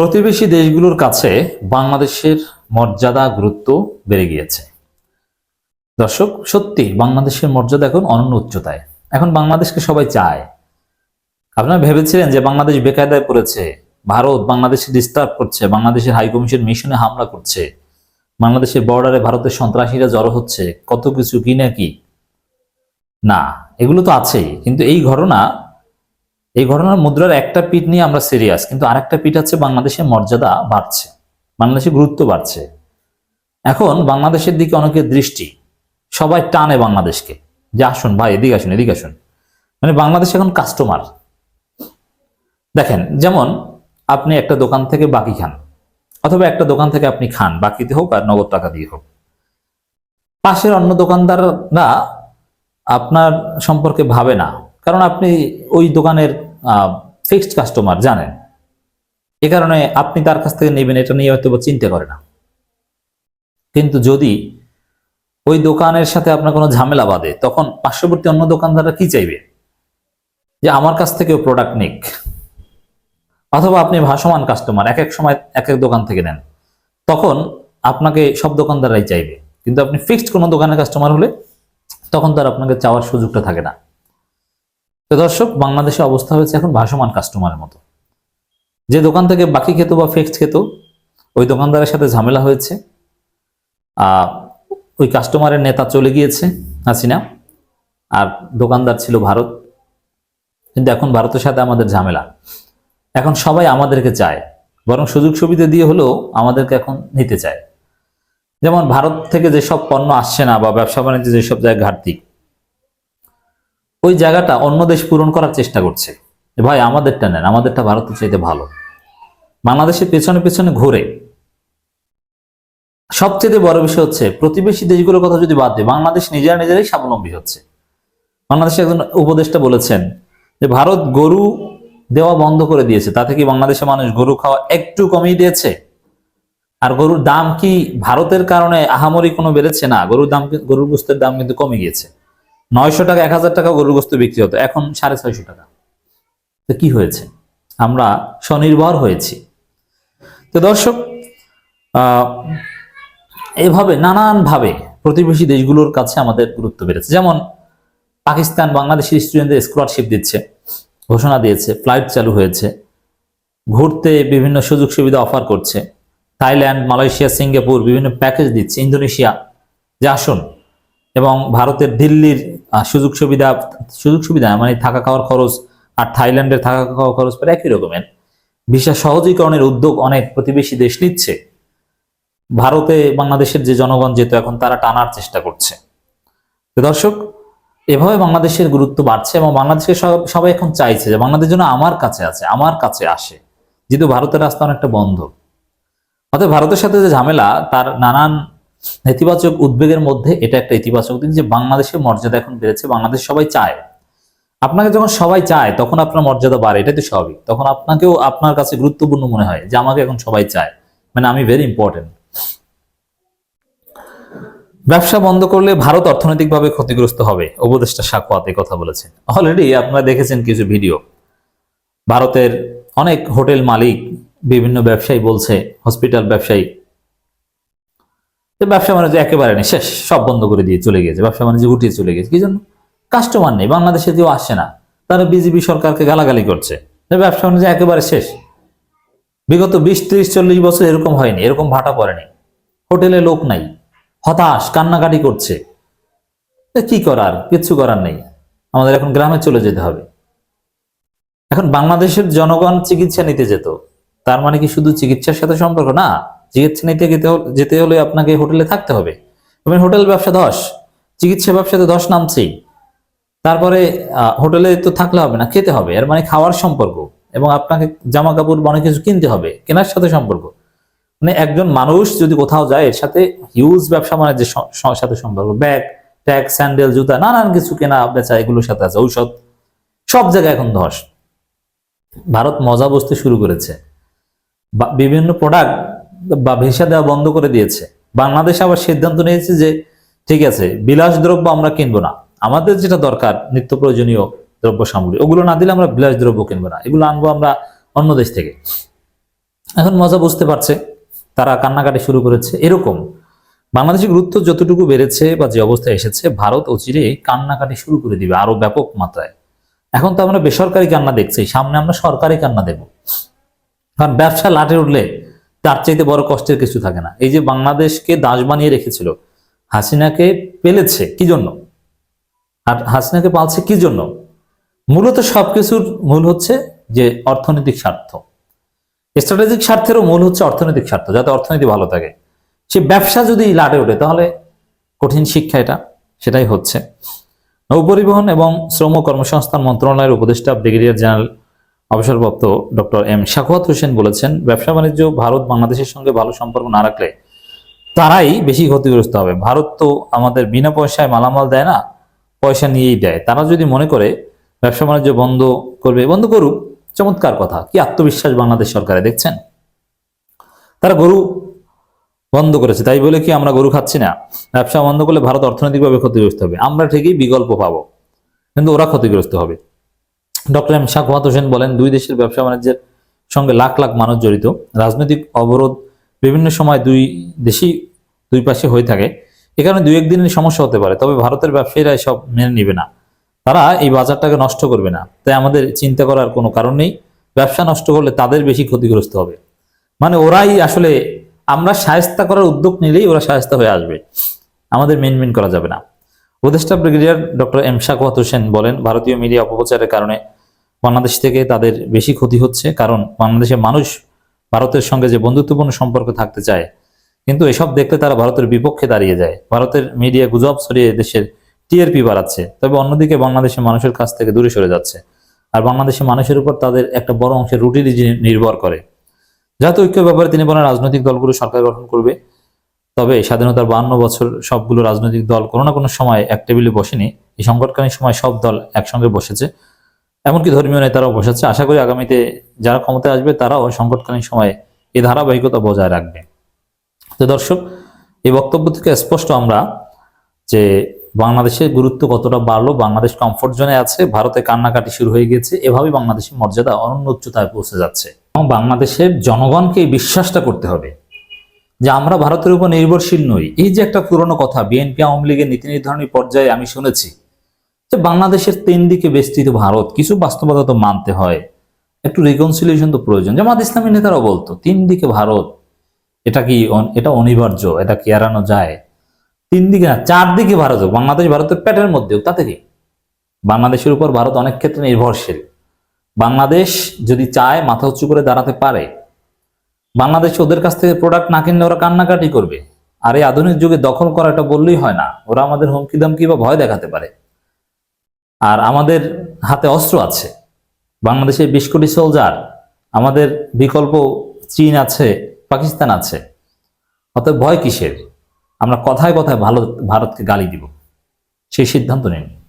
প্রতিবেশী দেশগুলোর কাছে বাংলাদেশের মর্যাদা গুরুত্ব বেড়ে গিয়েছে। দর্শক, সত্যি, বাংলাদেশের মর্যাদা এখন অনন্য উচ্চতায়। এখন বাংলাদেশকে সবাই চায়। আপনারা ভেবেছিলেন যে বাংলাদেশ বেকায়দায় পড়েছে, ভারত বাংলাদেশে ডিস্টার্ব করছে, বাংলাদেশের হাইকমিশন মিশনে হামলা করছে, বাংলাদেশের বর্ডারে ভারতের সন্ত্রাসীরা জড়ো হচ্ছে, কত কিছু কি না কি? না, এগুলো তো আছেই, কিন্তু এই ঘটনা এই ঘটনার মুদ্রার একটা পিঠ নিয়ে আমরা সিরিয়াস কিন্তু আরেকটা পিঠ আছে বাংলাদেশের মর্যাদা বাড়ছে, বাংলাদেশের গুরুত্ব বাড়ছে। এখন বাংলাদেশের দিকে অনেকের দৃষ্টি, সবাই টানে বাংলাদেশকে। যে আসুন ভাই, এদিকে আসুন এদিকে আসুন। মানে বাংলাদেশ এখন কাস্টমার দেখেন, যেমন আপনি একটা দোকান থেকে বাকি খান, অথবা একটা দোকান থেকে আপনি খান, বাকিতে হোক আর নগদ টাকা দিয়ে হোক। পাশের অন্য দোকানদাররা আপনার সম্পর্কে ভাবে না। কারণ আপনি ওই দোকানের ফিক্সড কাস্টমার জানেন। এ কারণে আপনি তার কাছ থেকে নেবেন, এটা নিয়ে হয়তো চিন্তা করে না। কিন্তু যদি ওই দোকানের সাথে আপনার কোনো ঝামেলা বাঁধে, তখন পার্শ্ববর্তী অন্য দোকানদাররা কি চাইবে? যে আমার কাছ থেকেও প্রোডাক্ট নিক। অথবা আপনি ভাসমান কাস্টমার এক এক সময় এক এক দোকান থেকে নেন। তখন আপনাকে সব দোকানদাররাই চাইবে। কিন্তু আপনি ফিক্সড কোনো দোকানের কাস্টমার হলে তখন তার আপনাকে চাওয়ার সুযোগটা থাকে না। তো দর্শক, বাংলাদেশে অবস্থা হয়েছে এখন ভাসমান কাস্টমারের মতো। যে দোকান থেকে বাকি খেত বা ফিক্সড খেত, ওই দোকানদারের সাথে ঝামেলা হয়েছে। ওই কাস্টমারের নেতা চলে গিয়েছে, হাসিনা। আর দোকানদার ছিল ভারত। কিন্তু এখন ভারতের সাথে আমাদের ঝামেলা। এখন সবাই আমাদেরকে চায়। বরং সুযোগ সুবিধা দিয়ে হলেও আমাদেরকে এখন নিতে চায়। যেমন ভারত থেকে যেসব পণ্য আসছে না বা ব্যবসা বাণিজ্যে যেসব জায়গায় ঘাটতি ওই জায়গাটা অন্য দেশ পূরণ করার চেষ্টা করছে। ভাই, আমাদেরটা নেন, আমাদেরটা ভারতের চাইতে ভালো। বাংলাদেশের পেছনে পেছনে ঘুরে। সবচেয়ে বড় বিষয় হচ্ছে, প্রতিবেশী দেশগুলোর কথা যদি বাদ দেয় বাংলাদেশ নিজেরা নিজেরাই স্বাবলম্বী হচ্ছে। বাংলাদেশে একজন উপদেষ্টা বলেছেন যে, ভারত গরু দেওয়া বন্ধ করে দিয়েছে, তাতে কি বাংলাদেশের মানুষ গরু খাওয়া একটু কমিয়ে দিয়েছে? আর গরুর দাম কি ভারতের কারণে আহামরি কোনো বেড়েছে না? গরুর দাম, গরুর গোস্তের দাম কিন্তু কমে গিয়েছে। নয়শো টাকা, এক হাজার টাকা গরুর গোস্ত বিক্রি হতো, এখন সাড়ে ছয়শো টাকা। তো কি হয়েছে? আমরা স্বনির্ভর হয়েছি। তো দর্শক এভাবে নানানভাবে প্রতিবেশী দেশগুলোর কাছে আমাদের গুরুত্ব বেড়েছে। যেমন, পাকিস্তান বাংলাদেশের স্টুডেন্টদের স্কলারশিপ দিচ্ছে, ঘোষণা দিয়েছে, ফ্লাইট চালু হয়েছে, ঘুরতে বিভিন্ন সুযোগ সুবিধা অফার করছে, থাইল্যান্ড, মালয়েশিয়া, সিঙ্গাপুর, বিভিন্ন প্যাকেজ দিচ্ছে, ইন্দোনেশিয়া, যে আসুন, এবং ভারতের দিল্লির সুযোগ সুবিধা সুযোগ সুবিধা মানে থাকা খাওয়ার খরচ আর থাইল্যান্ডের থাকা খাওয়ার খরচ প্রায় একই রকমের। ভিসা সহজীকরণের উদ্যোগ অনেক প্রতিবেশী দেশ নিচ্ছে। ভারতে বাংলাদেশের যে জনগণ যেত এখন তারা টানার চেষ্টা করছে। দর্শক, এভাবে বাংলাদেশের গুরুত্ব বাড়ছে এবং বাংলাদেশের সব- সবাই এখন চাইছে যে বাংলাদেশ যেন আমার কাছে আছে, আমার কাছে আসে। যেহেতু ভারতের রাস্তা অনেকটা বন্ধ। অতএব ভারতের সাথে যে ঝামেলা, তার নানান নেতিবাচক উদ্বেগের মধ্যে এটা একটা ইতিবাচক দিক যে বাংলাদেশের মর্যাদা এখন বেড়েছে, বাংলাদেশ সবাই চায়। আপনাকে যখন সবাই চায়, তখন আপনার মর্যাদা বাড়ে, এটাই তো স্বাভাবিক। তখন আপনাকেও আপনার কাছে গুরুত্বপূর্ণ মনে হয় যে আমাকে এখন সবাই চায়। মানে আমি ভেরি ইম্পর্টেন্ট ব্যবসা বন্ধ করলে ভারত অর্থনৈতিকভাবে ক্ষতিগ্রস্ত হবে, উপদেষ্টা সাক্ষাৎ কথা বলেছেন। অলরেডি আপনারা দেখেছেন কিছু ভিডিও ভারতের অনেক হোটেল মালিক বিভিন্ন ব্যবসায়ী বলছে হসপিটাল ব্যবসায়ী যে ব্যবসা বাণিজ্য একেবারে নেই। শেষ, সব বন্ধ করে দিয়ে চলে গেছে ব্যবসা বাণিজ্য গুটিয়ে চলে গেছে কি জন্য? কাস্টমার নেই। বাংলাদেশে কেউ আসে না। তারা বিজেপি সরকারকে গালাগালি করছে। ব্যবসা বাণিজ্য একেবারে শেষ। বিগত বিশ, ত্রিশ, চল্লিশ বছর এরকম হয়নি। এরকম ভাটা পড়েনি। হোটেলে লোক নাই। হতাশ, কান্নাকাটি করছে। কি করার? কিচ্ছু করার নেই। আমাদের এখন গ্রামে চলে যেতে হবে। এখন বাংলাদেশের জনগণ চিকিৎসা নিতে যেত। তার মানে কি শুধু চিকিৎসার সাথে সম্পর্ক? না। চিকিৎসা নিতে যেতে হলে- আপনাকে হোটেলে থাকতে হবে। হোটেল ব্যবসা ধস চিকিৎসা ব্যবসাতে ধস নামছেই তারপরে হোটেলে তো থাকলে হবে না, খেতে হবে। এর মানে খাওয়ার সম্পর্ক এবং আপনাকে জামা কাপড় অনেক কিছু কিনতে হবে, কেনার সাথে সম্পর্ক। মানে একজন মানুষ যদি কোথাও যায়, এর সাথে হিউজ ব্যবসা স- স- সাথে সম্পর্ক। ব্যাগ, ট্যাগ, স্যান্ডেল, জুতা, নানান কিছু কেনা, বেচা এগুলোর সাথে আছে, ঔষধ। সব জায়গায় এখন ধস ভারত মজা বসতে শুরু করেছে। বিভিন্ন প্রোডাক্ট বা ভিসা দেওয়া বন্ধ করে দিয়েছে। বাংলাদেশ আবার সিদ্ধান্ত নিয়েছে যে, ঠিক আছে বিলাস দ্রব্য আমরা কিনবো না। আমাদের যেটা দরকার, নিত্য প্রয়োজনীয় দ্রব্য সামগ্রী, ওগুলো না দিলে আমরা বিলাস দ্রব্য কিনবো না। এগুলো আনব আমরা অন্য দেশ থেকে। এখন মজা বুঝতে পারছে, তারা কান্নাকাটি শুরু করেছে। এরকম বাংলাদেশের গুরুত্ব যতটুকু বেড়েছে বা যে অবস্থায় এসেছে, ভারত অচিরে কান্নাকাটি শুরু করে দিবে আরও ব্যাপক মাত্রায়। এখন তো আমরা বেসরকারি কান্না দেখছি, সামনে আমরা সরকারি কান্না দেব। কারণ ব্যবসা লাটে উঠলে তার চাইতে বড় কষ্টের কিছু থাকে না। এই যে বাংলাদেশকে দাস বানিয়ে রেখেছিল, হাসিনাকে পেলেছে কি জন্য? আর হাসিনাকে পালছে কি জন্য? মূলত সবকিছুর মূল হচ্ছে যে অর্থনৈতিক স্বার্থ। স্ট্র্যাটেজিক স্বার্থেরও মূল হচ্ছে অর্থনৈতিক স্বার্থ, যাতে অর্থনীতি ভালো থাকে। সে ব্যবসা যদি লাটে ওঠে, তাহলে কঠিন শিক্ষা এটা, সেটাই হচ্ছে। নৌপরিবহন এবং শ্রম কর্মসংস্থান মন্ত্রণালয়ের উপদেষ্টা ব্রিগেডিয়ার জেনারেল অবসরপ্রাপ্ত ডক্টর এম শাকুয়াত হোসেন বলেছেন, ব্যবসা বাণিজ্য, ভারত, বাংলাদেশের সঙ্গে ভালো সম্পর্ক না রাখলে তারাই বেশি ক্ষতিগ্রস্ত হবে। ভারত তো আমাদের বিনা পয়সায় মালামাল দেয় না, পয়সা নিয়েই দেয়। তারা যদি মনে করে ব্যবসা বাণিজ্য বন্ধ করবে, বন্ধ করুক, চমৎকার কথা। কি আত্মবিশ্বাস বাংলাদেশ সরকারে, দেখছেন? তারা গরু বন্ধ করেছে, তাই বলে কি আমরা গরু খাচ্ছি না? ব্যবসা বন্ধ করলে ভারত অর্থনৈতিকভাবে ক্ষতিগ্রস্ত হবে। আমরা ঠিকই বিকল্প পাবো, কিন্তু ওরা ক্ষতিগ্রস্ত হবে। ডক্টর এম শাকুয়াত হোসেন বলেন, দুই দেশের ব্যবসা বাণিজ্যের সঙ্গে লাখ লাখ মানুষ জড়িত। রাজনৈতিক অবরোধ বিভিন্ন সময় দুই দেশই দুই পাশে হয়ে থাকে। এ কারণে দুই একদিনের সমস্যা হতে পারে, তবে ভারতের ব্যবসায়ীরা সব মেনে নিবে না। তারা এই বাজারটাকে নষ্ট করবে না। তাই আমাদের চিন্তা করার কোনো কারণ নেই। ব্যবসা নষ্ট করলে তাদের বেশি ক্ষতিগ্রস্ত হবে। মানে ওরাই আসলে, আমরা সায়স্তা করার উদ্যোগ নিলেই ওরা সায়স্তা হয়ে আসবে। আমাদের মেন মেন করা যাবে না। উপদেষ্টা ব্রিগেডিয়ার ডক্টর এম হোসেন বলেন, ভারতীয় মিডিয়া অপপ্রচারের কারণে বাংলাদেশ থেকে তাদের বেশি ক্ষতি হচ্ছে, কারণ বাংলাদেশের মানুষ ভারতের সঙ্গে যে বন্ধুত্বপূর্ণ সম্পর্ক থাকতে চায়, কিন্তু এসব দেখলে তারা ভারতের বিপক্ষে দাঁড়িয়ে যায়। ভারতের মিডিয়া গুজব ছড়িয়ে দেশের টিআরপি বাড়াচ্ছে, তবে অন্যদিকে বাংলাদেশের মানুষের কাছ থেকে দূরে সরে যাচ্ছে, আর বাংলাদেশের মানুষের উপর তাদের একটা বড় অংশের রুটিনই নির্ভর করে। জাতীয় ঐক্য ব্যাপারে তিনি বলেন, রাজনৈতিক দলগুলো সরকার গঠন করবে তবে স্বাধীনতার বান্ন বছর সবগুলো রাজনৈতিক দল কোনো না কোনো সময় এক টেবিলে বসেনি। এই সংকটকালীন সময় সব দল একসঙ্গে বসেছে। এমনকি ধর্মীয় নেতারাও বসেছে। আশা করি আগামীতে যারা ক্ষমতায় আসবে, তারাও সংকটকালীন সময়ে এই ধারাবাহিকতা বজায় রাখবে। তো দর্শক, এই বক্তব্য থেকে স্পষ্ট আমরা যে বাংলাদেশের গুরুত্ব কতটা বাড়লো, বাংলাদেশ কমফোর্ট জোনে আছে, ভারতে কান্নাকাটি শুরু হয়ে গেছে এভাবেই বাংলাদেশের মর্যাদা অনন্য উচ্চতায় পৌঁছে যাচ্ছে। এবং বাংলাদেশের জনগণকে এই বিশ্বাসটা করতে হবে। যে আমরা ভারতের উপর নির্ভরশীল নই। এই যে একটা পুরনো কথা বিএনপি আওয়ামী লীগের নীতি নির্ধারণী পর্যায়ে আমি শুনেছি যে বাংলাদেশের তিন দিকে বেষ্টিত ভারত, কিছু বাস্তবতা তো মানতে হয়। একটু রিকনসিলিয়েশন তো প্রয়োজন। জামাত ইসলামী নেতারাও বলতো, তিন দিকে ভারত, এটা কি এটা অনিবার্য, এটা কি এড়ানো যায়? তিন দিকে না চারদিকে ভারত হোক। বাংলাদেশ ভারতের পেটের মধ্যেও তাতে কি? বাংলাদেশের উপর ভারত অনেক ক্ষেত্রে নির্ভরশীল। বাংলাদেশ যদি চায় মাথা উঁচু করে দাঁড়াতে পারে বাংলাদেশ ওদের কাছ থেকে প্রোডাক্ট না কিনলে ওরা কান্নাকাটি করবে। আর এই আধুনিক যুগে দখল করা এটা বললেই হয় না। ওরা আমাদের হুমকি দামকি বা ভয় দেখাতে পারে। আর আমাদের হাতে অস্ত্র আছে। বাংলাদেশে বিশ কোটি সোলজার আমাদের বিকল্প চীন আছে, পাকিস্তান আছে। অতএব ভয় কিসের? আমরা কথায় কথায় ভালো ভারতকে গালি দিব। সেই সিদ্ধান্ত নিন।